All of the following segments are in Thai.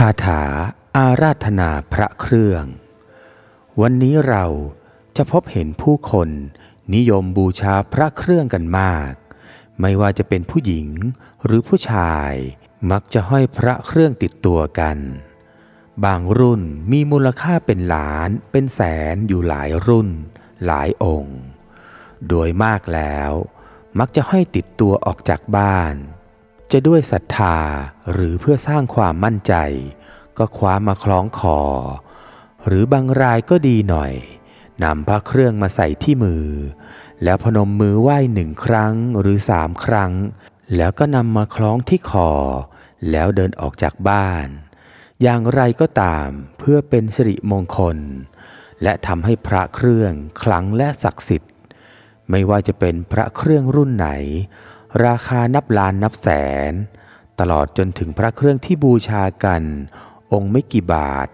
คาถาอาราธนาพระเครื่อง วันนี้เราจะพบเห็นผู้คนนิยมบูชาพระเครื่องกันมาก ไม่ว่าจะเป็นผู้หญิงหรือผู้ชายมักจะห้อยพระเครื่องติดตัวกัน บางรุ่นมีมูลค่าเป็นล้านเป็นแสนอยู่หลายรุ่น หลายองค์ โดยมากแล้ว มักจะห้อยติดตัวออกจากบ้าน จะด้วยศรัทธาหรือเพื่อสร้างความมั่นใจ ก็คว้ามาคล้องคอ หรือบางรายก็ดีหน่อยนำพระเครื่องมาใส่ที่มือ แล้วพนมมือไหว้หนึ่งครั้งหรือสามครั้ง แล้วก็นำมาคล้องที่คอ แล้วเดินออกจากบ้าน อย่างไรก็ตามเพื่อเป็นสิริมงคล และทำให้พระเครื่องขลังและศักดิ์สิทธิ์ ไม่ว่าจะเป็นพระเครื่องรุ่นไหน ราคานับล้านนับแสน ตลอดจนถึงพระเครื่องที่บูชากัน องค์ไม่กี่บาท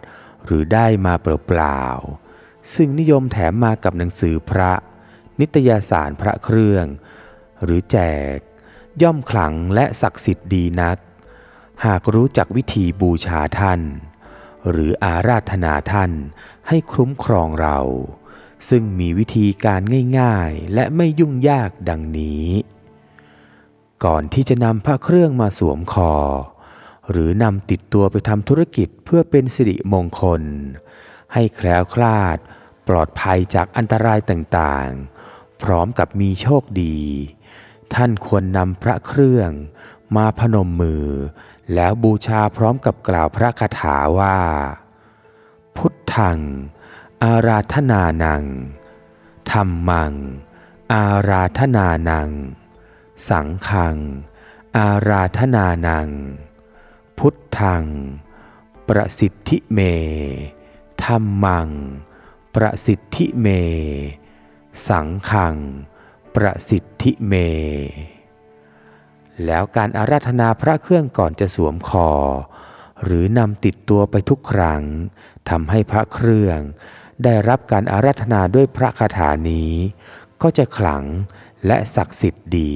หรือได้มาเปล่าๆซึ่งนิยมแถมมากับหนังสือพระ นิตยสารพระเครื่อง หรือแจก ย่อมขลังและศักดิ์สิทธิ์ดีนัก หากรู้จักวิธีบูชาท่าน หรืออาราธนาท่านให้คุ้มครองเราซึ่งมีวิธีการง่ายๆ และไม่ยุ่งยากดังนี้ ก่อนที่จะนำพระเครื่องมาสวมคอ หรือนำติดตัวไปทำธุรกิจเพื่อเป็นสิริมงคล ให้แคล้วคลาด ปลอดภัยจากอันตรายต่างๆ พร้อมกับมีโชคดี ท่านควรนำพระเครื่องมาพนมมือ แล้วบูชาพร้อมกับกล่าวพระคาถาว่า พุทธัง อาราธนานังธรรมัง อาราธนานัง สังฆัง อาราธนานัง พุทธัง ประสิทธิเมธรรมัง ประสิทธิเม สังฆัง ประสิทธิเม แล้วการอาราธนาพระเครื่องก่อนจะสวมคอ หรือนำติดตัวไปทุกครั้งทำให้พระเครื่องได้รับการอาราธนาด้วยพระคาถานี้ ก็จะขลังและศักดิ์สิทธิ์ดี